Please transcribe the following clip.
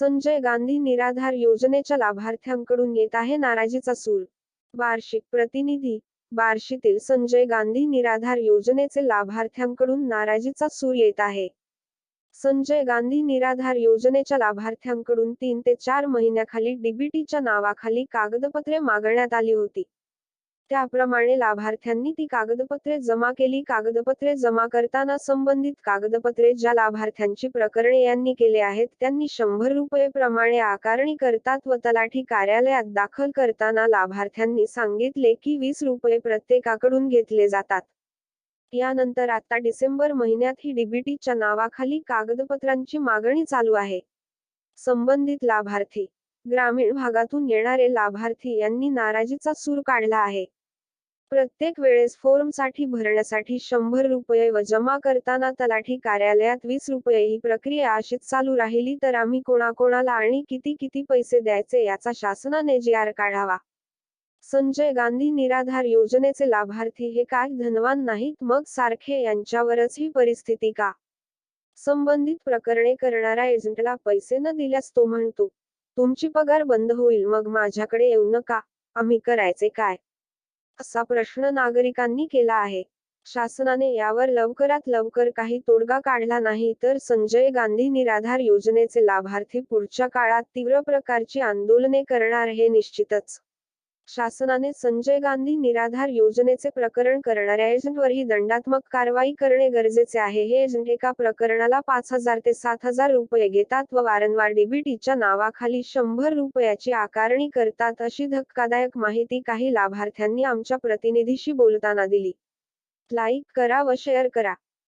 संजय गांधी निराधार योजनेच्या लाभार्थ्यांकडून येत आहे नाराजीचा सूर. वार्षिक प्रतिनिधी बार्शीतील संजय गांधी निराधार योजनेचे लाभार्थ्यांकडून नाराजीचा सूर येत आहे. संजय गांधी निराधार योजनेच्या लाभार्थ्यांकडून तीन ते चार महिन्याखाली डीबीटीच्या नावाखाली कागदपत्रे मागण्यात आली होती. त्याप्रमाणे लाभार्थ्यांनी ती कागदपत्रे जमा केली. कागदपत्रे जमा करताना संबंधित कागदपत्रे ज्या लाभार्थ्यांची प्रकरणे यांनी केले आहेत त्यांनी शंभर रुपये प्रमाणे आकारणी करतात व तलाठी कार्यालयात दाखल करताना लाभार्थ्यांनी सांगितले की वीस रुपये प्रत्येकाकडून घेतले जातात. यानंतर आता डिसेंबर महिन्यात ही डीबीटीच्या नावाखाली कागदपत्रांची मागणी चालू आहे. संबंधित लाभार्थी. ग्रामीण भागातून येणारे लाभार्थी यांनी नाराजीचा सूर काढला आहे. प्रत्येक वेळेस फॉर्मसाठी भरण्यासाठी शंभर रुपये व जमा करताना तलाठी कार्यालयात वीस रुपये ही प्रक्रिया अशीच चालू राहिली तर आम्ही कोणाकोणाला आणि किती किती पैसे द्यायचे याचा शासनाने जी आर काढावा. संजय गांधी निराधार योजनेचे लाभार्थी हे काय धनवान नाहीत मग सारखे यांच्यावरच ही परिस्थिती का? संबंधित प्रकरणे करणारा एजंटला पैसे न दिल्यास तो म्हणतो तुमची पगार बंद होईल मग माझ्याकडे येऊ नका आम्ही करायचे काय? असा प्रश्न नागरिकांनी केला आहे. शासनाने यावर लवकरात लवकर काही तोडगा काढला नाही तर संजय गांधी निराधार योजनेचे लाभार्थी पुढच्या काळात तीव्र प्रकारची आंदोलने करणार हे निश्चितच. शासनाने संजय गांधी निराधार योजनेचे प्रकरण करणाऱ्या एजंटवरही दंडात्मक कारवाई करणे गरजेचे आहे. हे एजंट एका प्रकरणाला पाच हजार ते सात हजार रुपये घेतात व वारंवार डीबीटीच्या नावाखाली शंभर रुपयाची आकारणी करतात अशी धक्कादायक माहिती काही लाभार्थ्यांनी आमच्या प्रतिनिधीशी बोलताना दिली. लाईक करा व शेअर करा.